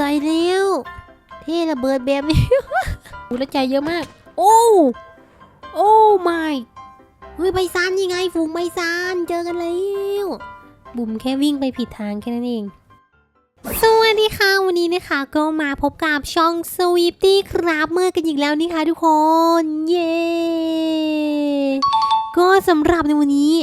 ใส่เร็วเท่ระเบิดแบบนี้อู้ล้วใจเยอะมาก โอ้โอ้ไม่เฮ้ยใบซานยังไงฝูงใบซานเจอกันแล้วบุ๋มแค่วิ่งไปผิดทางแค่นั้นเอง สวัสดีค่ะ วันนี้นะคะ ก็มาพบกับช่อง s w e e p t y ครับเมื่อกันอีกแล้วนี่ค่ะทุกคน เย้ ก็สำหรับในวันนี้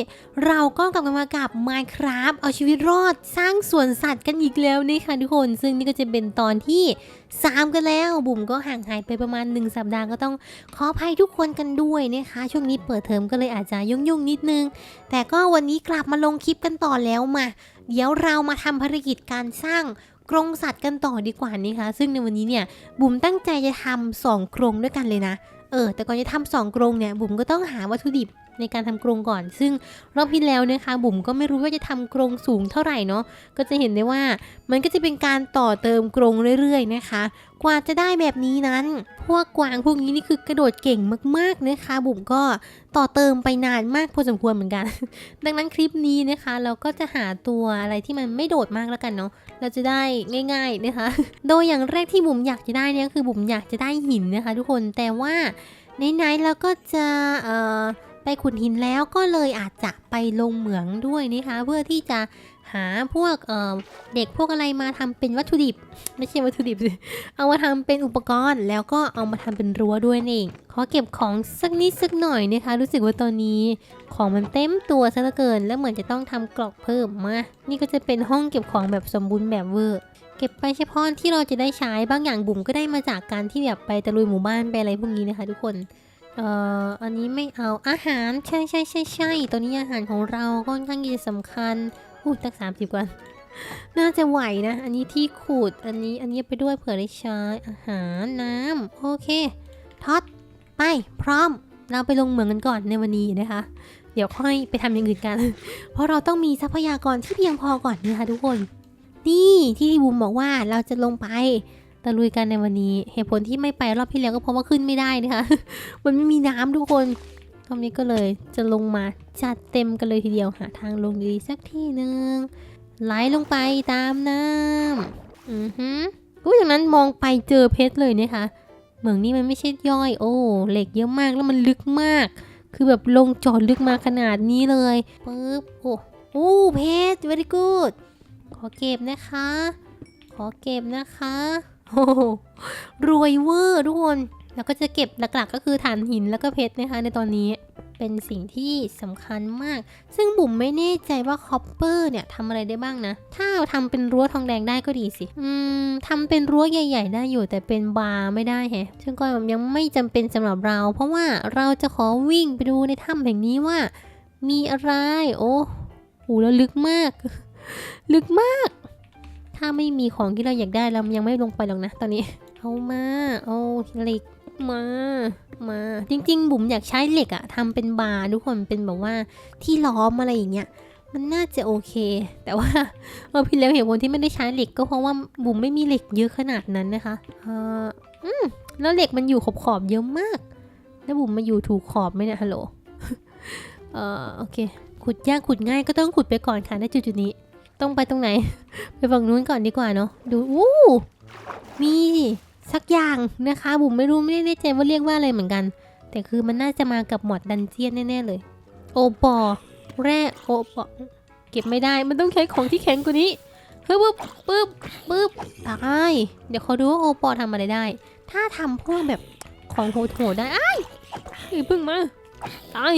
เราก็กลับมากับ Minecraft เอาชีวิตรอดสร้างสวนสัตว์กันอีกแล้วนะคะทุกคน ซึ่งนี่ก็จะเป็นตอนที่ 3 กันแล้ว บุ๋มก็ห่างหายไปประมาณ 1 สัปดาห์ก็ต้องขออภัยทุกคนกันด้วยนะคะ ช่วงนี้เปิดเทอมก็เลยอาจจะยุ่งๆนิดนึง แต่ก็วันนี้กลับมาลงคลิปกันต่อแล้วมา เดี๋ยวเรามาทำภารกิจการสร้างกรงสัตว์กันต่อดีกว่านี่คะซึ่งในวันนี้เนี่ยบุ๋มตั้งใจจะทำสองกรงด้วยกันเลยนะ เออแต่ก่อนจะทำสองกรงเนี่ยบุ๋มก็ต้องหาวัตถุดิบในการทำกรงก่อน ซึ่งรอบที่แล้วนะคะ บุ๋มก็ไม่รู้ว่าจะทำกรงสูงเท่าไหร่เนาะ ก็จะเห็นได้ว่ามันก็จะเป็นการต่อเติมกรงเรื่อยๆนะคะ กว่าจะได้แบบนี้นั้น พวกกวางพวกนี้นี่คือกระโดดเก่งมากๆนะคะ บุ๋มก็ต่อเติมไปนานมากพอสมควรเหมือนกัน ดังนั้นคลิปนี้นะคะ เราก็จะหาตัวอะไรที่มันไม่โดดมากแล้วกันเนาะ เราจะได้ง่าย ๆนะคะ โดยอย่างแรกที่บุ๋มอยากจะได้เนี่ยคือบุ๋มอยากจะได้หินนะคะ ทุกคนแต่ว่าไหนๆเราก็จะไปขุดหินแล้วก็เลยอาจจะไปลงเหมืองด้วยนะคะ เพื่อที่จะ หาพวกเเด็กพวกอะไรมาทำเป็นวัตถุดิบ ไม่ใช่วัตถุดิบสิเอามาทำเป็นอุปกรณ์ แล้วก็เอามาทำเป็นรั้วด้วยนี่เองขอเก็บของสักนิดสักหน่อยนะคะ รู้สึกว่าตอนนี้ของมันเต็มตัวซะเหลือเกิน แล้วเหมือนจะต้องทำกรอกเพิ่มมา นี่ก็จะเป็นห้องเก็บของแบบสมบูรณ์แบบเวอร์เก็บไปเฉพาะที่เราจะได้ใช้บางอย่างบุ๋มก็ได้มาจากการที่แบบไปตะลุยหมู่บ้านไปอะไรพวกนี้นะคะทุกคนเอ่ออันนี้ไม่เอาอาหารใช่ใช่ใช่ใช่ตัวนี้อาหารของเราก็ค่อนข้างที่จะสำคัญ อู้ตั้งสามสิบกว่าน่าจะไหวนะ อันนี้ที่ขูด อันนี้อันนี้ไปด้วยเผื่อได้ใช้ อาหารน้ำโอเคทอดไป พร้อม เราไปลงเหมืองกันก่อนในวันนี้นะคะ เดี๋ยวค่อยไปทำอย่างอื่นกัน เพราะเราต้องมีทรัพยากรที่เพียงพอก่อนนะคะทุกคน นี่ที่บูมบอกว่าเราจะลงไปตะลุยกันในวันนี้ เหตุผลที่ไม่ไปรอบที่แล้วก็เพราะว่าขึ้นไม่ได้นะคะ มันไม่มีน้ำทุกคน รอบนี้ก็เลยจะลงมาจัดเต็มกันเลยทีเดียวหาทางลงดีสักที่หนึ่งไหลลงไปตามน้ำอือฮึอุ้ยจากนั้นมองไปเจอเพชรเลยนะคะ เหมืองนี้มันไม่ใช่ย่อย โอ้เหล็กเยอะมากแล้วมันลึกมาก คือแบบลงจอดลึกมาขนาดนี้เลยปึ๊บโอ้โอ้เพชร very good ขอเก็บนะคะ ขอเก็บนะคะโอ้โหรวยเวอร์ทุกคน แล้วก็จะเก็บหลักๆ ก็คือถ่านหินแล้วก็เพชรนะคะในตอนนี้เป็นสิ่งที่สำคัญมาก ซึ่งบุ๋มไม่แน่ใจว่าคอปเปอร์เนี่ยทำอะไรได้บ้างนะ ถ้าทำเป็นรั้วทองแดงได้ก็ดีสิ อืมทำเป็นรั้วใหญ่ ๆ ได้อยู่แต่เป็นบาร์ไม่ได้แฮะ ซึ่งก็ยังไม่จำเป็นสำหรับเรา เพราะว่าเราจะขอวิ่งไปดูในถ้ำแห่งนี้ว่า มีอะไร โอ้โหแล้วลึกมาก ลึกมาก ถ้าไม่มีของที่เราอยากได้เรายังไม่ลงไปหรอกนะ ตอนนี้ เอามา เอาเหล็ก มา มา จริง ๆ บุ๋มอยากใช้เหล็กอะทำเป็นบาร์ทุกคนเป็นแบบว่าที่ล้อมอะไรอย่างเงี้ย มันน่าจะโอเค แต่ว่าเออพี่แล้วเหตุผลที่ไม่ได้ใช้เหล็กก็เพราะว่าบุ๋มไม่มีเหล็กเยอะขนาดนั้นนะคะเอออืมแล้วเหล็กมันอยู่ขอบขอบๆเยอะมาก แล้วบุ๋มมาอยู่ถูกขอบไหมเนี่ยฮัลโหลเออโอเค ขุดยากขุดง่ายก็ต้องขุดไปก่อนค่ะณจุดๆนี้ ต้องไปตรงไหน ไปฝั่งนู้นก่อนดีกว่าเนาะดูอู้มี สักอย่างนะคะบุ๋มไม่รู้ไม่แน่ใจว่าเรียกว่าอะไรเหมือนกัน แต่คือมันน่าจะมากับหมอดดันเจียนแน่ๆเลย โอปอแร่โอปอเก็บไม่ได้มันต้องใช้ของที่แข็งกว่านี้เฮ้ยปึ๊บปึ๊บปึ๊บตายเดี๋ยวเขาดูว่าโอปอทำอะไรได้ ถ้าทำพวกแบบของโหดๆได้ไอ้เพึ่งมาตาย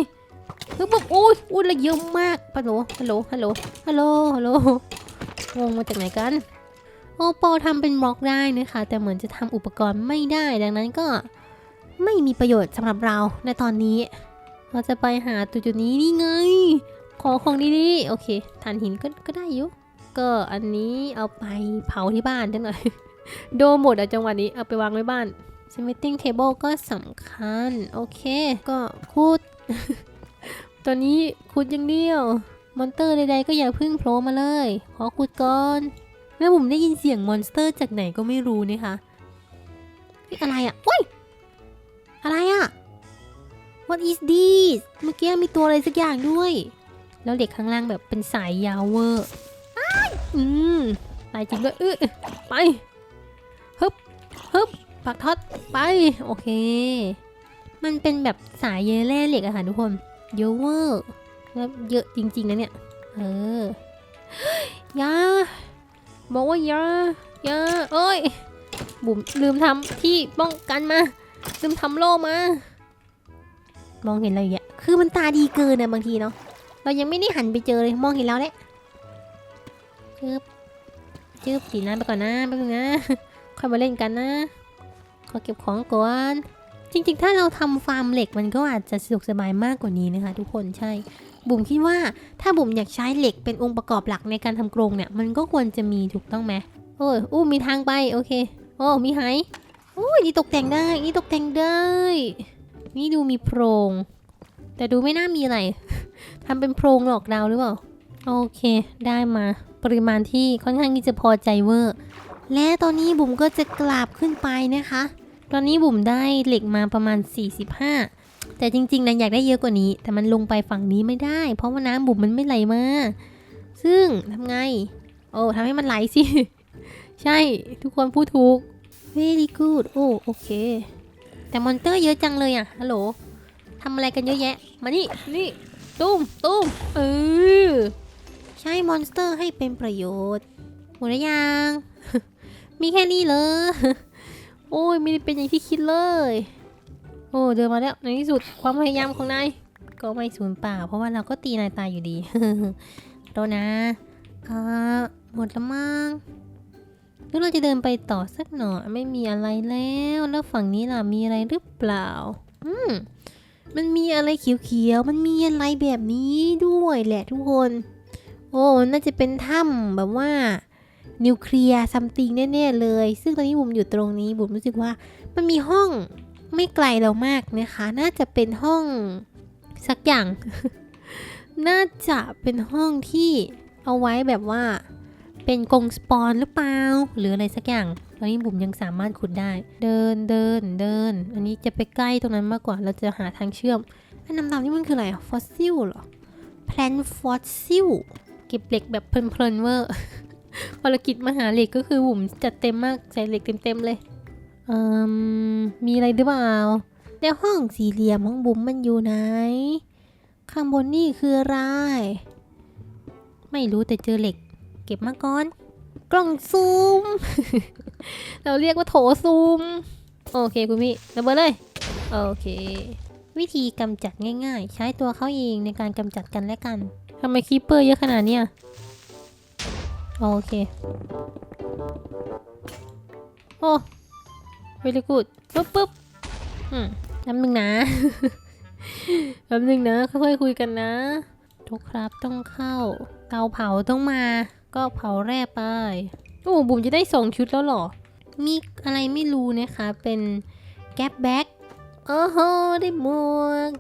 เฮ้ยปึ๊บโอ้ยอุ้ยละเยอะมากฮัลโหลฮัลโหลฮัลโหลฮัลโหลฮัลโหลงงมาจากไหนกัน โอปอทำเป็นบล็อกได้นะคะ แต่เหมือนจะทำอุปกรณ์ไม่ได้ ดังนั้นก็ไม่มีประโยชน์สำหรับเราในตอนนี้ เราจะไปหาตัวจุดนี้นี่ไง ขอของดีๆ โอเคถ่านหินก็ก็ได้อยู่ก็อันนี้เอาไปเผาที่บ้านจังหน่อย โดหมดอะจังหวะนี้เอาไปวางไว้บ้าน Smithing table ก็สำคัญ โอเค ก็ขุดตัวนี้ขุดอย่างเดียว มอนเตอร์ใดๆก็อย่าพึ่งโผล่มาเลย ขอขุดก่อน แล้วผมได้ยินเสียงมอนสเตอร์จากไหนก็ไม่รู้นะคะเฮ้ยอะไรอะว้ยอะไรอะ What is this เมื่อกี้มีตัวอะไรสักอย่างด้วย แล้วเด็กข้างล่างแบบเป็นสายยาวเวอร์อ้ายอืมตายจริงด้วยเออไปปักท็อตไปโอเค มันเป็นแบบสายเยแร่เหล็กอะค่ะทุกคนเยอะเวอร์แล้วเยอะจริงๆนะเนี่ย เอออยา บอกว่าอย่าอย่าเอ้ย บุ๋มลืมทำที่ป้องกันมา ลืมทำโล่มา มองเห็นอะไรอย่างเงี้ยคือมันตาดีเกินอะบางทีเนาะ เรายังไม่ได้หันไปเจอเลย มองเห็นแล้วแหละจึบจึบสีน้ำไปก่อนนะแป๊บนึงนะ ค่อยมาเล่นกันนะ ขอเก็บของก่อน จริงๆ ถ้าเราทำฟาร์มเหล็กมันก็อาจจะสะดวกสบายมากกว่านี้นะคะ ทุกคน ใช่ บุ๋มคิดว่าถ้าบุ๋มอยากใช้เหล็กเป็นองค์ประกอบหลักในการทำกรงเนี่ยมันก็ควรจะมีถูกต้องไหมโอ้ยอู้มีทางไปโอเคโอ้มีไหโอ้ยนี่ตกแต่งได้นี่ตกแต่งได้ นี่ดูมีโพรง แต่ดูไม่น่ามีอะไรทำเป็นโพรงหลอกดาวหรือเปล่าโอเค ได้มาปริมาณที่ค่อนข้างที่จะพอใจเวอร์ และตอนนี้บุ๋มก็จะกลับขึ้นไปนะคะ ตอนนี้บุ๋มได้เหล็กมาประมาณ 45 แต่จริงๆนะอยากได้เยอะกว่านี้ แต่มันลงไปฝั่งนี้ไม่ได้ เพราะว่าน้ำบุ๋มมันไม่ไหลมา ซึ่งทำไง โอ้ทำให้มันไหลสิ ใช่ทุกคนพูดถูก very good โอ้โอเค แต่มอนเตอร์เยอะจังเลยอะฮัลโหลทำอะไรกันเยอะแยะ มานี่ นี่ตุ้มตุ้มเออใช้มอนสเตอร์ให้เป็นประโยชน์หมดหรือยัง มีแค่นี้เลย โอ้ยไม่ได้เป็นอย่างที่คิดเลย โอ้เดินมาแล้วในที่สุดความพยายามของนายก็ไม่สูญเปล่า เพราะว่าเราก็ตีนายตายอยู่ดีโตนะอ่าหมดล้วมั้งหรือเราจะเดินไปต่อสักหน่อยไม่มีอะไรแล้ว แล้วฝั่งนี้ล่ะมีอะไรหรือเปล่า อืมมันมีอะไรเขียวๆ มันมีอะไรแบบนี้ด้วยแหละทุกคน โอ้มันน่าจะเป็นถ้ำแบบว่านิวเคลียร์ซัมติงแน่ๆเลย ซึ่งตอนนี้บุ๋มอยู่ตรงนี้บุ๋มรู้สึกว่ามันมีห้อง ไม่ไกลเรามากนะคะ น่าจะเป็นห้องสักอย่าง น่าจะเป็นห้องที่เอาไว้แบบว่า เป็นกรงสปอนหรือเปล่า หรืออะไรสักอย่างตอนนี้บุ๋มยังสามารถขุดได้ เดินเดินเดิน อันนี้จะไปใกล้ตรงนั้นมากกว่า เราจะหาทางเชื่อมอันดำๆนี่มันคืออะไรฟอสซิลเหรอแพลนฟอสซิลเก็บเหล็กแบบเพลินๆเวอร์ภารกิจมหาเหล็กก็คือบุ๋มจัดเต็มมากใส่เหล็กเต็มๆเลย เอ่มมีอะไรหรือเปล่าแล้วห้องสี่เหลี่ยมของบุ๋มมันอยู่ไหน ข้างบนนี่คืออะไร ไม่รู้แต่เจอเหล็ก เก็บมาก่อน กล่องซูม เราเรียกว่าโถซูม โอเคคุณพี่ระเบิดเลย โอเค วิธีกำจัดง่าย ๆ ใช้ตัวเขาเองในการกำจัดกันและกันทำไมคีปเปอร์เยอะขนาดเนี้ยโอเค โอ้ เวล y กูดปุ๊บปุ๊บอืมแป๊บนึงนะแป๊บนึงนะ ค่อยๆคุยกันนะ ทุกครับต้องเข้า เตาเผาต้องมา ก็เผาแร่ไป โอ้บุ๋มจะได้สองชุดแล้วหรอ มีอะไรไม่รู้นะคะ เป็นแก๊ปแบ็กโอ้โห ได้หมวก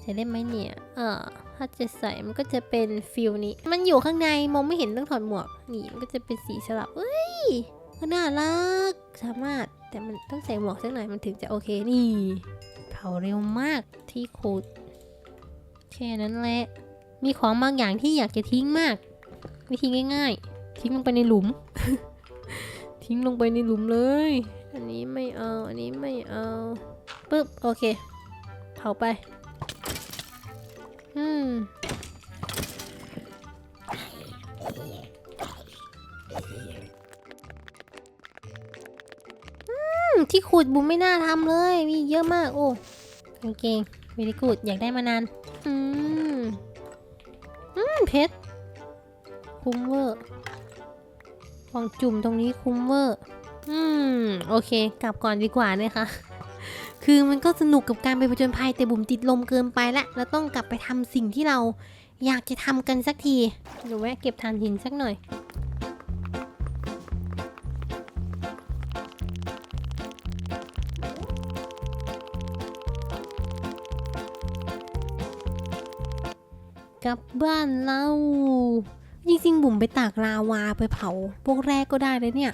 ใส่ได้ไหมเนี่ยเออถ้าจะใส่มันก็จะเป็นฟิลนี้ มันอยู่ข้างในมองไม่เห็นต้องถอดหมวก นี่มันก็จะเป็นสีสลับ เอ้ยก็น่ารัก สามารถ แต่มันต้องใส่หมวกสักหน่อยมันถึงจะโอเคนี่ เผาเร็วมากที่ขุดแค่นั้นแหละ มีของบางอย่างที่อยากจะทิ้งมาก วิธีง่าย ๆ ทิ้งลงไปในหลุม ทิ้งลงไปในหลุมเลย อันนี้ไม่เอา อันนี้ไม่เอาปึ๊บโอเค เผาไปอืม ที่ขุดบุมไม่น่าทำเลย มีเยอะมากโอ้กางเกงวิธีขุดอยากได้มานาน อืม อืม เพชร คุ้มเวอร์ฟองจุ่มตรงนี้คุ้มเวอร์ อืม โอเค กลับก่อนดีกว่านะคะ คือมันก็สนุกกับการไปผจญภัยแต่บุ๋มติดลมเกินไปละแล้วต้องกลับไปทำสิ่งที่เราอยากจะทำกันสักทีเดี๋ยวแวะเก็บถ่านหินสักหน่อย กลับบ้านเราจริงๆบุ๋มไปตากลาวาไปเผา พวกแรกก็ได้เลยเนี่ย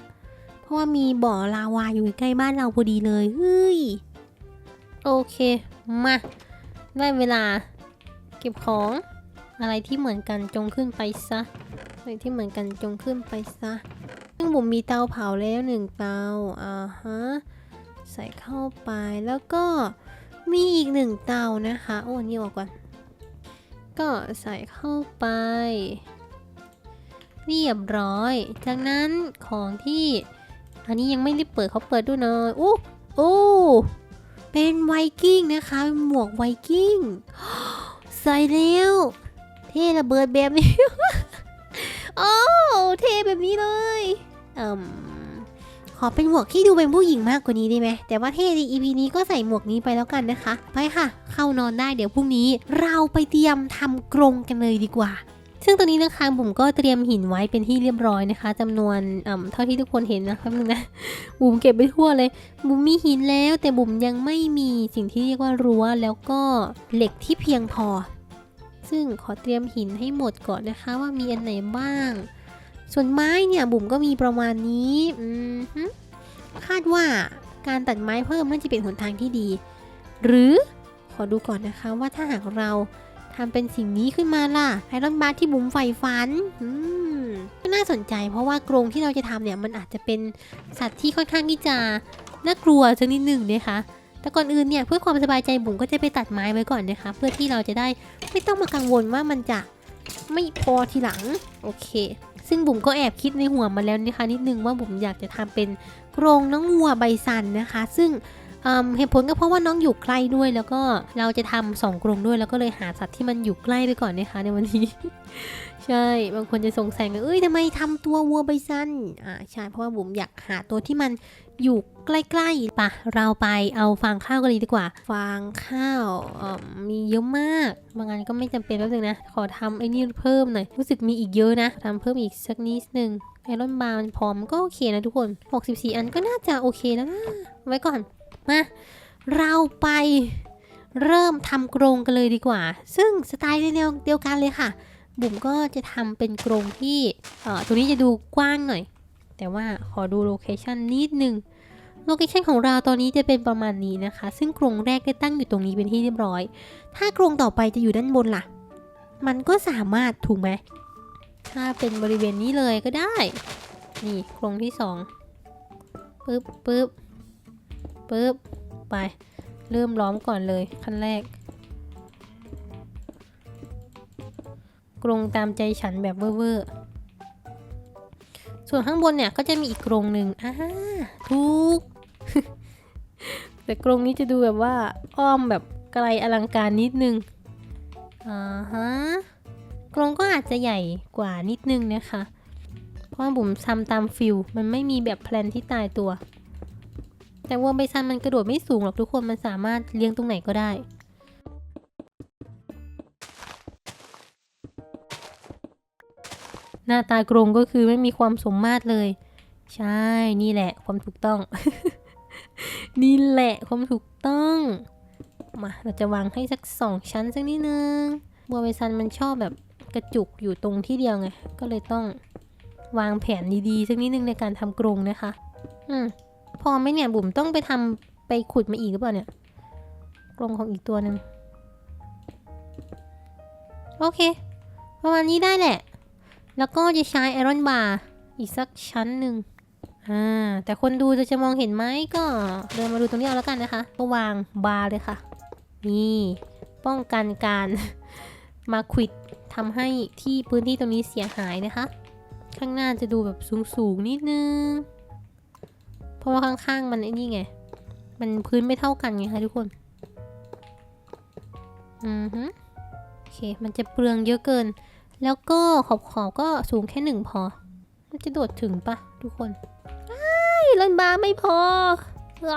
เพราะว่ามีบ่อลาวาอยู่ใกล้บ้านเราพอดีเลยเฮ้ยโอเค มา ได้เวลา เก็บของ อะไรที่เหมือนกันจงขึ้นไปซะอะไรที่เหมือนกันจงขึ้นไปซะซึ่งบุ๋มมีเตาเผาแล้วหนึ่งเตาอ่าฮะใส่เข้าไปแล้วก็มีอีกหนึ่งเตานะคะ โอ้อันนี่ออกก่อน ก็ใส่เข้าไป เรียบร้อย จากนั้นของที่ อันนี้ยังไม่รีบเปิดเขาเปิดด้วยเนอะอู้โอ้เป็นไวกิ้งนะคะ หมวกไวกิ้ง ใส่แล้วเท่ระเบิดแบบนี้ โอ้เท่แบบนี้เลยอืมขอเป็นหมวกที่ดูเป็นผู้หญิงมากกว่านี้ได้ไหม แต่ว่าเท่ใน EP นี้ก็ใส่หมวกนี้ไปแล้วกันนะคะ ไปค่ะ เข้านอนได้เดี๋ยวพรุ่งนี้เราไปเตรียมทำกรงกันเลยดีกว่า ซึ่งตอนนี้นะคะบุ๋มก็เตรียมหินไว้เป็นที่เรียบร้อยนะคะจำนวนอ่าเท่าที่ทุกคนเห็นนะครับนึงนะบุ๋มเก็บไปทั่วเลย บุ๋มมีหินแล้ว แต่บุ๋มยังไม่มีสิ่งที่เรียกว่ารั้วแล้วก็เหล็กที่เพียงพอ ซึ่งขอเตรียมหินให้หมดก่อนนะคะว่ามีอันไหนบ้าง ส่วนไม้เนี่ยบุ๋มก็มีประมาณนี้อืมคาดว่าการตัดไม้เพิ่มน่าจะเป็นหนทางที่ดี หรือ อดูก่อนนะคะว่าถ้าหากเราทำเป็นสิ่งนี้ขึ้นมาล่ะไอรอนบาร์ที่บุ๋มใฝ่ฝันอืมก็น่าสนใจเพราะว่ากรงที่เราจะทำเนี่ยมันอาจจะเป็นสัตว์ที่ค่อนข้างที่จะน่ากลัวสักนิดหนึ่งนะคะแต่ก่อนอื่นเนี่ยเพื่อความสบายใจบุ๋มก็จะไปตัดไม้ไว้ก่อนนะคะ เพื่อที่เราจะได้ไม่ต้องมากังวลว่ามันจะไม่พอทีหลังโอเค ซึ่งบุ๋มก็แอบคิดในหัวมาแล้วนะคะนิดนึงว่าบุ๋มอยากจะทำเป็นกรงน้องวัวใบสันนะคะ ซึ่ง เหตุผลก็เพราะว่าน้องอยู่ใกล้ด้วย แล้วก็เราจะทำสองกรงด้วย แล้วก็เลยหาสัตว์ที่มันอยู่ใกล้ไปก่อนนะคะในวันนี้ ใช่ บางคนจะสงสัยว่าเอ้ยทำไมทำตัววัวใบสันอ่าใช่เพราะว่าบุ๋มอยากหาตัวที่มันอยู่ใกล้ๆปะเราไปเอาฟางข้าวกันเลยดีกว่า ฟางข้าวมีเยอะมาก บางงานก็ไม่จำเป็นแป๊บนึงนะ ขอทำไอ้นี่เพิ่มหน่อย รู้สึกมีอีกเยอะนะทำเพิ่มอีกสักนิดนึงไอรอนบาร์มันพร้อมก็โอเคนะทุกคน 64 อันก็น่าจะโอเคแล้วนะ ไว้ก่อน มาเราไปเริ่มทำกรงกันเลยดีกว่า ซึ่งสไตล์แนวเดียวกันเลยค่ะ บุ๋มก็จะทำเป็นกรงที่เอ่อตัวนี้จะดูกว้างหน่อย แต่ว่าขอดูโลเคชันนิดนึงโลเคชันของเราตอนนี้จะเป็นประมาณนี้นะคะ ซึ่งกรงแรกได้ตั้งอยู่ตรงนี้เป็นที่เรียบร้อย ถ้ากรงต่อไปจะอยู่ด้านบนล่ะ มันก็สามารถถูกไหม ถ้าเป็นบริเวณนี้เลยก็ได้ นี่กรงที่สองปึ๊บปึ๊บ ปึ๊บไป เริ่มล้อมก่อนเลยขั้นแรก กรงตามใจฉันแบบเวอร์ๆส่วนข้างบนเนี่ยก็จะมีอีกกรงหนึ่งอ่าถูก แต่กรงนี้จะดูแบบว่าอ้อมแบบไกลอลังการนิดนึงอ่าฮะกรงก็อาจจะใหญ่กว่านิดนึงนะคะ เพราะบุ๋มทำตามฟิลมันไม่มีแบบแพลนที่ตายตัว แต่วัวใบซันมันกระโดดไม่สูงหรอกทุกคนมันสามารถเลี้ยงตรงไหนก็ได้หน้าตากรงก็คือไม่มีความสมมาตรเลย ใช่นี่แหละความถูกต้อง นี่แหละความถูกต้องมาเราจะวางให้สักสองชั้นสักนิดนึงบัวใบซันมันชอบแบบกระจุกอยู่ตรงที่เดียวไง ก็เลยต้องวางแผนดีๆสักนิดนึงในการทำกรงนะคะ อืม พอไหมเนี่ย บุ๋มต้องไปทำไปขุดมาอีกหรือเปล่าเนี่ย กรงของอีกตัวหนึ่งโอเค ประมาณนี้ได้แหละ แล้วก็จะใช้ไอรอนบาร์อีกสักชั้นหนึ่งอ่า แต่คนดูจะจะมองเห็นไหมก็เดินมาดูตรงนี้เอาแล้วกันนะคะก็วางบาร์เลยค่ะ นี่ ป้องกันการมาควิดทำให้ที่พื้นที่ตรงนี้เสียหายนะคะ ข้างหน้าจะดูแบบสูงๆนิดนึง เพราะว่าข้างๆ มันไอ้นี่ไง มันพื้นไม่เท่ากันไงคะทุกคน อือฮึโอเค มันจะเปลืองเยอะเกิน แล้วก็ขอบขอบๆก็สูงแค่หนึ่งพอ มันจะโดดถึงปะทุกคนไอ้ลันบาร์ไม่พออ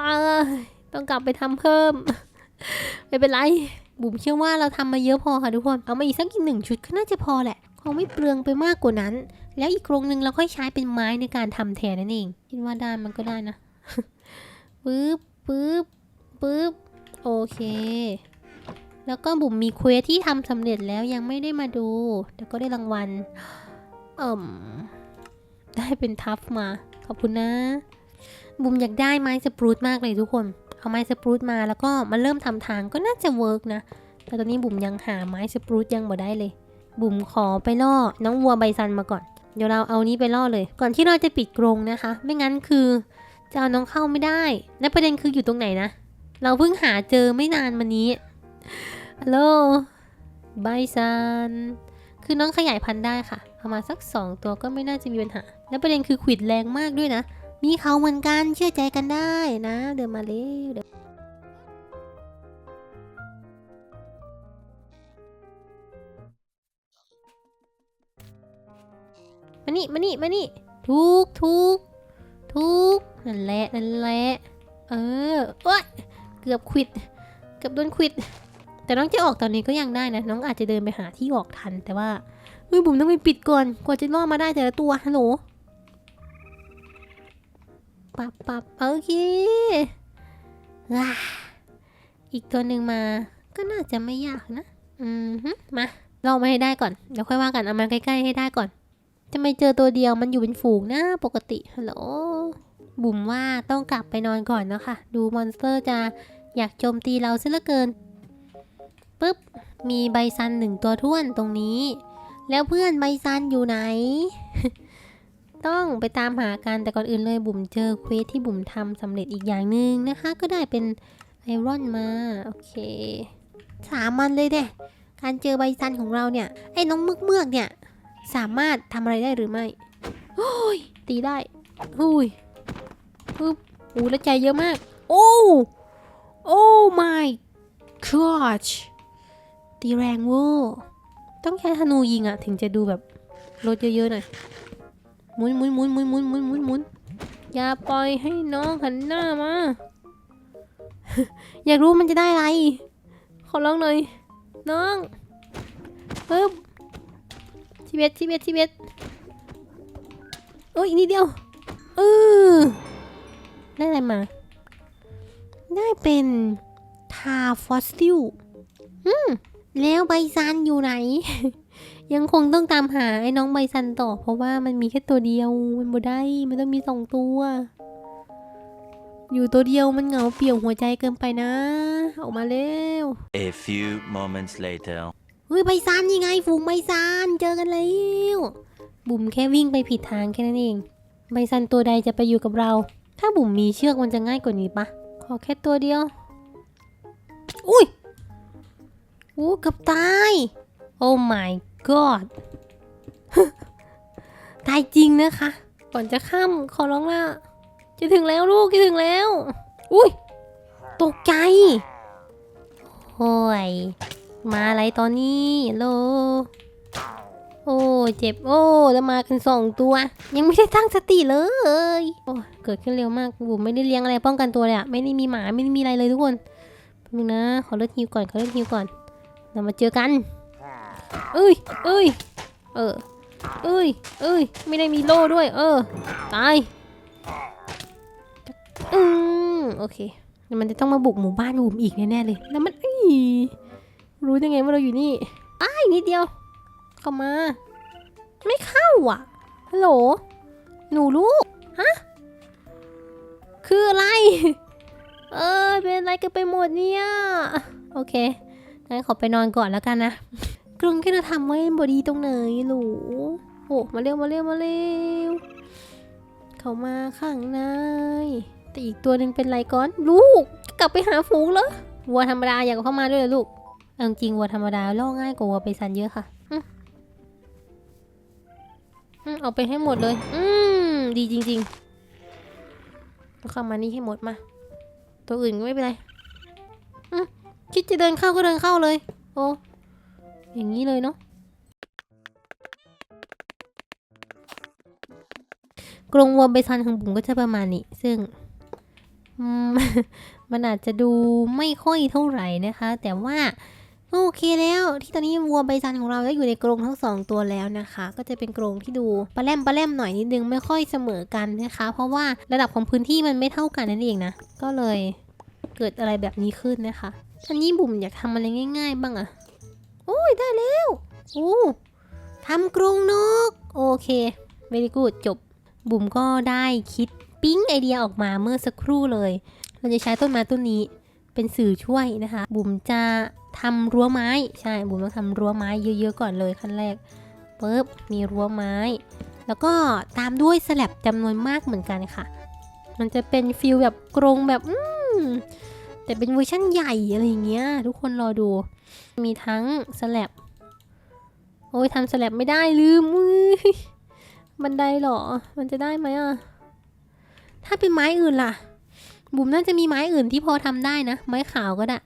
ต้องกลับไปทำเพิ่ม ไม่เป็นไร บุ๋มเชื่อว่าเราทำมาเยอะพอค่ะทุกคน เอามาอีกสักอีกหนึ่งชุดก็น่าจะพอแหละ คงไม่เปลืองไปมากกว่านั้น แล้วอีกกรงหนึ่งเราค่อยใช้เป็นไม้ในการทำแทนนั่นเองคิดว่าได้มันก็ได้นะปึ๊บปึ๊บปึ๊บโอเค แล้วก็บุ๋มมีเควสที่ทำสำเร็จแล้วยังไม่ได้มาดู แต่ก็ได้รางวัลเอ่มได้เป็นทัฟมา ขอบคุณนะ บุ๋มอยากได้ไม้สปรูตมากเลยทุกคน เอาไม้สปรูตมาแล้วก็มาเริ่มทำทางก็น่าจะเวิร์กนะ แต่ตอนนี้บุ๋มยังหาไม้สปรูตยังบ่ได้เลย บุ๋มขอไปล่อน้องวัวใบซันมาก่อน เดี๋ยวเราเอานี้ไปล่อเลย ก่อนที่เราจะปิดกรงนะคะ ไม่งั้นคือจะเอาน้องเข้าไม่ได้และประเด็นคืออยู่ตรงไหนนะ เราเพิ่งหาเจอไม่นานมานี้ฮัลโหลไบซันคือน้องขยายพันธุ์ได้ค่ะประมาณสักสองตัวก็ไม่น่าจะมีปัญหา และประเด็นคือขวิดแรงมากด้วยนะ มีเขาเหมือนกันเชื่อใจกันได้นะ เดินมาเร็ว นี่มานี่มานี่ทุกทุกทุกนั่นแหละนั่นแหละเออโอ๊ยเกือบขวิด เกือบโดนขวิด แต่น้องจะออกตอนนี้ก็ยังได้นะ น้องอาจจะเดินไปหาที่ออกทันแต่ว่าเฮ้ยบุ๋มต้องไปปิดก่อนกว่าจะล่อมาได้แต่ละตัวฮัลโหลปับปับโอเคว้าอีกตัวหนึ่งมา ก็น่าจะไม่ยากนะ อืมมาลองมาให้ได้ก่อน เดี๋ยวค่อยว่ากัน เอามาใกล้ๆให้ได้ก่อน จะไมเจอตัวเดียวมันอยู่เป็นฝูงนะปกติฮัลโหลบุ๋มว่าต้องกลับไปนอนก่อนเนาะค่ะดูมอนสเตอร์จะอยากโจมตีเราซะเหลือเกินปุ๊บมีใบซันหนึ่งตัวท้วนตรงนี้ แล้วเพื่อนใบซันอยู่ไหน ต้องไปตามหากันแต่ก่อนอื่นเลยบุ๋มเจอเควสที่บุ๋มทำสำเร็จอีกอย่างหนึ่งนะคะ ก็ได้เป็นไอรอนมา โอเคสามมันเลยเด้การเจอใบซันของเราเนี่ย ไอ้น้องมืกเมือกเนี่ย สามารถทำอะไรได้หรือไม่โอ้ยตีได้อุ้ยปึ๊บอู้แล้วใจเยอะมาก โอ้ โอ้ my gosh ตีแรงเวอร์ต้องใช้ธนูยิงอะถึงจะดูแบบลดเยอะๆหน่อยหมุนหมุนหมุนหมุนหมุนหมุนหมุนหมุนอย่าปล่อยให้น้องหันหน้ามา อยากรู้มันจะได้อะไร ขอร้องหน่อย น้องปึ๊บ ชีเวตชีเวตชีเวตโอ้ยอีกนิดเดียวเออได้อะไรมา ได้เป็นทาฟอสซิลอืมแล้วใบซันอยู่ไหน ยังคงต้องตามหาไอ้น้องใบซันต่อ เพราะว่ามันมีแค่ตัวเดียว มันบ่ได้ มันต้องมีสองตัว อยู่ตัวเดียวมันเหงาเปี่ยวหัวใจเกินไปนะ ออกมาเร็ว A few moments later. เฮ้ยใบซานยังไง ฝูงใบซานเจอกันแล้วบุ๋มแค่วิ่งไปผิดทางแค่นั้นเอง ใบซันตัวใดจะไปอยู่กับเรา ถ้าบุ๋มมีเชือกมันจะง่ายกว่านี้ปะขอแค่ตัวเดียว อุ้ยอู้เกับตาย โอ้ my god ตายจริงนะคะ ก่อนจะข้ามขอร้องละจะถึงแล้วลูกจะถึงแล้ว อุ้ย ตกใจโอ้ย มาอะไรตอนนี้โล โอ้เจ็บโอ้แล้วมากันสองตัว ยังไม่ได้ตั้งสติเลยโอ้เกิดขึ้นเร็วมากบุ๋มไม่ได้เลี้ยงอะไรป้องกันตัวเลยอะไม่ได้มีหมาไม่ได้มีอะไรเลยทุกคนแป๊บนึงนะขอเลือดฮิวก่อนขอเลือดฮิวก่อนเรามาเจอกันเอ้ยเอ้ยเออเอ้ยเอ้ยไม่ได้มีโล่ด้วย เออตายอืมโอเคเดี๋ยวมันจะต้องมาบุกหมู่บ้านบุ๋มอีกแน่ๆเลยแล้วมันอี รู้ยังไงว่าเราอยู่นี่ อ้ายนิดเดียว เข้ามา ไม่เข้าอะ ฮัลโหล หนูลูก ฮะ คืออะไร เออ เป็นอะไรกันไปหมดเนี่ย โอเค งั้นขอไปนอนก่อนแล้วกันนะ กรุงที่เราทำไว้บอดีตรงไหนหนูโอ้มาเร็วมาเร็วมาเร็ว เขามาข้างใน แต่อีกตัวหนึ่งเป็นไรก่อน ลูก กลับไปหาฝูงเหรอวัวธรรมดาอยากเข้ามาด้วยเหรอลูก เอาจริงวัวธรรมดาล่อง่ายกว่าวัวไปซันเยอะค่ะอืมเอาไปให้หมดเลย อืมดีจริงๆเอาเข้ามานี่ให้หมดมา ตัวอื่นก็ไม่เป็นไรอืมคิดจะเดินเข้าก็เดินเข้าเลย โอ้อย่างนี้เลยเนาะกรงวัวใบซันของบุ๋มก็จะประมาณนี้ ซึ่งมันอาจจะดูไม่ค่อยเท่าไหร่นะคะ แต่ว่า โอเคแล้ว ที่ตอนนี้วัวใบซันของเราก็อยู่ในกรงทั้งสองตัวแล้วนะคะ ก็จะเป็นกรงที่ดูปลาแรมปลาแรมหน่อยนิดนึงไม่ค่อยเสมอกันนะคะ เพราะว่าระดับของพื้นที่มันไม่เท่ากันนั่นเองนะก็เลยเกิดอะไรแบบนี้ขึ้นนะคะอันนี้บุ๋มอยากทำอะไรง่าย ๆ บ้างอะโอ้ยได้แล้วโอ้ทำกรงนก โอเคไม่ได้กูดจบ บุ๋มก็ได้คิดปิ๊งไอเดียออกมาเมื่อสักครู่เลย เราจะใช้ต้นไม้ต้นนี้เป็นสื่อช่วยนะคะ บุ๋มจะ ทำรั้วไม้ใช่บุ๋มต้องทำรั้วไม้เยอะๆก่อนเลยขั้นแรกปุ๊บมีรั้วไม้ แล้วก็ตามด้วยสลับจำนวนมากเหมือนกันค่ะ มันจะเป็นฟิลแบบกรงแบบอืมแต่เป็นเวอร์ชั่นใหญ่อะไรอย่างเงี้ยทุกคนรอดู มีทั้งสแลบโอ้ยทำสแลบไม่ได้ลืมบันไดเหรอ มันจะได้ไหมอะถ้าเป็นไม้อื่นล่ะ บุ๋มน่าจะมีไม้อื่นที่พอทำได้นะ ไม้ขาวก็ได้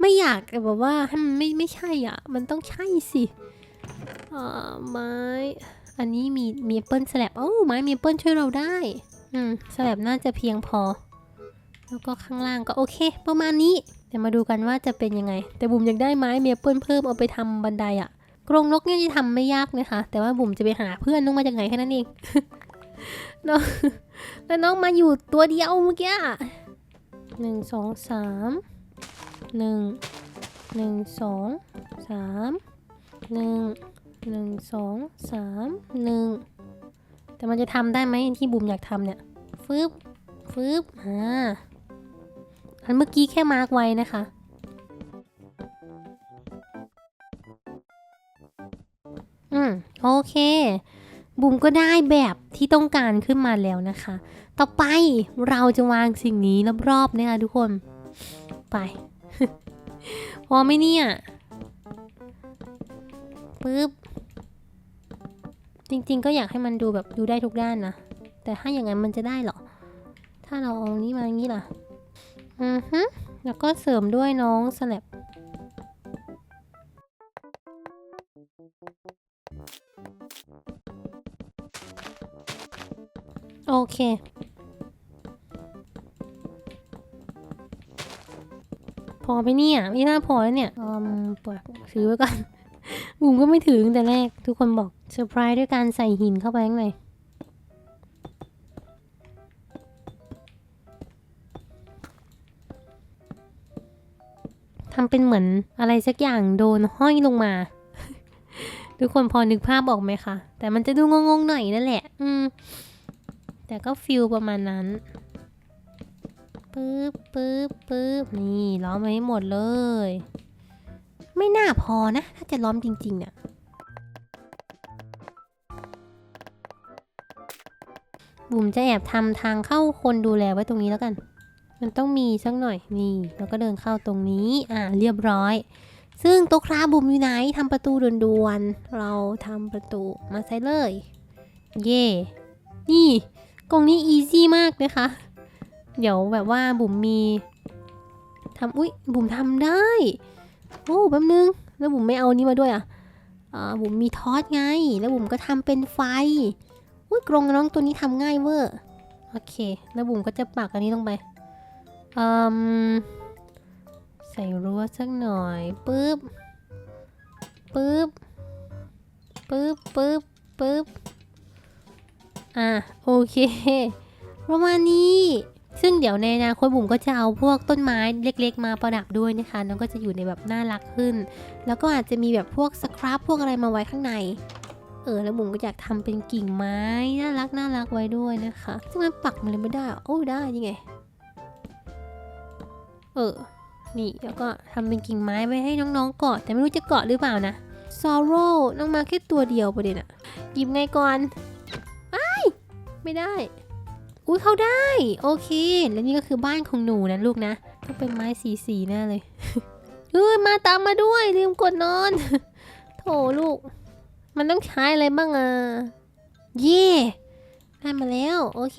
ไม่อยากแบบว่ามันไม่ไม่ใช่อะ มันต้องใช่สิเอ่อไม้ อันนี้มีมีเปิลสแลบโอ้ไม้มีเปิลช่วยเราได้ อืมสแลบน่าจะเพียงพอ แล้วก็ข้างล่างก็โอเค ประมาณนี้เดี๋ยวมาดูกันว่าจะเป็นยังไง แต่บุ๋มอยากได้ไม้เมเปิลเพิ่มเอาไปทำบันไดอะกรงนกเนี่ยจะทำไม่ยากนะคะ แต่ว่าบุ๋มจะไปหาเพื่อนน้องมาจากไหนแค่นั้นเองน้องแล้วน้องมาอยู่ตัวเดียวเมื่อกี้หนึ่งสองสาม หนึ่งหนึ่งสองสามหนึ่งหนึ่งสองสามหนึ่งแต่มันจะทำได้ไหมที่บุ๋มอยากทำเนี่ยฟึบฟึบอ่าอันเมื่อกี้แค่มาร์กไว้นะคะอืมโอเค บุ๋มก็ได้แบบที่ต้องการขึ้นมาแล้วนะคะ ต่อไปเราจะวางสิ่งนี้รอบๆนะคะทุกคน ไป พอไหมเนี่ยปึ๊บ จริงๆก็อยากให้มันดูแบบดูได้ทุกด้านนะ แต่ถ้าอย่างนั้นมันจะได้หรอ ถ้าเราเอานี้มาอย่างนี้ล่ะ อือฮึแล้วก็เสริมด้วยน้องสแลบโอเค อไปเนี่ย ไม่น่าพอแล้วเนี่ยอืมปล่อยซื้อไว้ก่อนบุ๋มก็ไม่ถือตั้งแต่แรก ทุกคนบอกเซอร์ไพรส์ด้วยการใส่หินเข้าไปข้างในทำเป็นเหมือนอะไรสักอย่างโดนห้อยลงมา ทุกคนพอนึกภาพออกไหมคะ แต่มันจะดูงงๆหน่อยนั่นแหละ อืม แต่ก็ฟิลประมาณนั้น ปึ๊บปึ๊บปึ๊บนี่ล้อมไว้ให้หมดเลย ไม่น่าพอนะ ถ้าจะล้อมจริงๆเนี่ยบุ๋มจะแอบทำทางเข้าคนดูแลไว้ตรงนี้แล้วกัน มันต้องมีสักหน่อยนี่แล้วก็เดินเข้าตรงนี้อ่าเรียบร้อย ซึ่งต๊ะคราบุ๋มอยู่ไหนทำประตูด่วนๆเราทำประตูมาใส่เลย เย่นี่กรงนี้อีซี่มากนะคะ เดี๋ยวแบบว่าบุ๋มมีทำอุ้ยบุ๋มทำได้ โอ้แป๊บนึง แล้วบุ๋มไม่เอานี้มาด้วยอะอ่าบุ๋มมีทอสไง แล้วบุ๋มก็ทำเป็นไฟ อุ้ยกรงน้องตัวนี้ทำง่ายเวอร์ โอเค แล้วบุ๋มก็จะปักอันนี้ลงไปอืมใส่รั้วสักหน่อยปึ๊บปึ๊บปึ๊บปึ๊บปึ๊บอะ โอเค ประมาณนี้ ซึ่งเดี๋ยวในอนาคตบุ๋มก็จะเอาพวกต้นไม้เล็ก ๆ มาประดับด้วยนะคะน้องก็จะอยู่ในแบบน่ารักขึ้น แล้วก็อาจจะมีแบบพวกสครับพวกอะไรมาไว้ข้างในเออแล้วบุ๋มก็อยากทำเป็นกิ่งไม้น่ารักน่ารักไว้ด้วยนะคะซึ่งมันปักมันเลยไม่ได้อะโอ้ได้ยังไง เออนี่แล้วก็ทำเป็นกิ่งไม้ไว้ให้น้องๆเกาะแต่ไม่รู้จะเกาะหรือเปล่านะซอโร่น้องมาแค่ตัวเดียวประเด็นอะหยิบไงก่อนไอ้ายไม่ได้ อุ้ยเข้าได้ โอเค แล้วนี่ก็คือบ้านของหนูนะลูกนะ ต้องเป็นไม้สีสีๆแน่เลยเฮ้ยมาตามมาด้วยลืมกดนอนโถลูก มันต้องใช้อะไรบ้างอะ เย่ได้มาแล้ว โอเค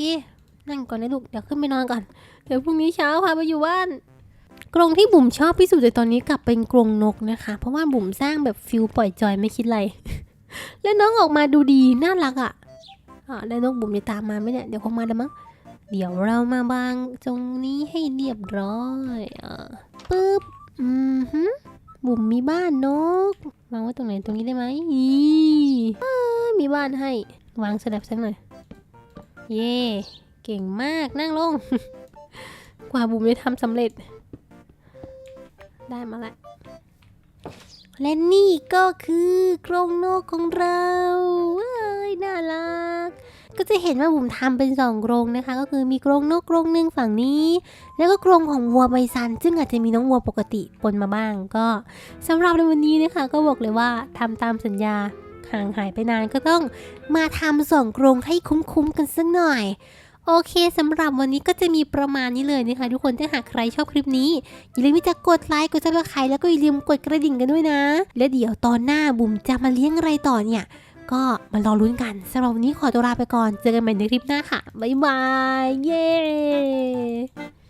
นั่งก่อนนะลูก เดี๋ยวขึ้นไปนอนก่อน เดี๋ยวพรุ่งนี้เช้าพาไปอยู่บ้าน กรงที่บุ๋มชอบที่สุดในตอนนี้กลับเป็นกรงนกนะคะ เพราะว่าบุ๋มสร้างแบบฟิลปล่อยจอยไม่คิดอะไร แล้วน้องออกมาดูดีน่ารักอะ่ะ แล้วนกบุ๋มจะตามมาไหมเนี่ย เดี๋ยวคงมาเดี๋ยวมั้ง เดี๋ยวเรามาบางตรงนี้ให้เรียบร้อยอ่าปึ๊บ อืมฮึบุ๋มมีบ้านนก วางไว้ตรงไหนตรงนี้ได้ไหมอีมีบ้านให้ วางสลับสักหน่อย เย่เก่งมากนั่งลง กว่าบุ๋มจะทำสำเร็จ ได้มาแล้ว และนี่ก็คือกรงนกของเราเอ้ยน่ารัก ก็จะเห็นว่าบุ๋มทำเป็นสองกรงนะคะ ก็คือมีกรงนกกรงหนึ่งฝั่งนี้ แล้วก็กรงของวัวใบซัน ซึ่งอาจจะมีน้องวัวปกติปนมาบ้างก็สำหรับในวันนี้นะคะ ก็บอกเลยว่าทำตามสัญญาห่างหายไปนานก็ต้องมาทำสองกรงให้คุ้มๆกันสักหน่อย โอเคสำหรับวันนี้ก็จะมีประมาณนี้เลยนะคะ ทุกคนถ้าหากใครชอบคลิปนี้ อย่าลืมที่จะกดไลค์กดซับสไครต์แล้วก็อย่าลืมกดกระดิ่งกันด้วยนะ และเดี๋ยวตอนหน้าบุ๋มจะมาเลี้ยงอะไรต่อเนี่ย ก็มารอลุ้นกันสำหรับวันนี้ขอตัวลาไปก่อน เจอกันใหม่ในคลิปหน้าค่ะบ๊ายบายเย้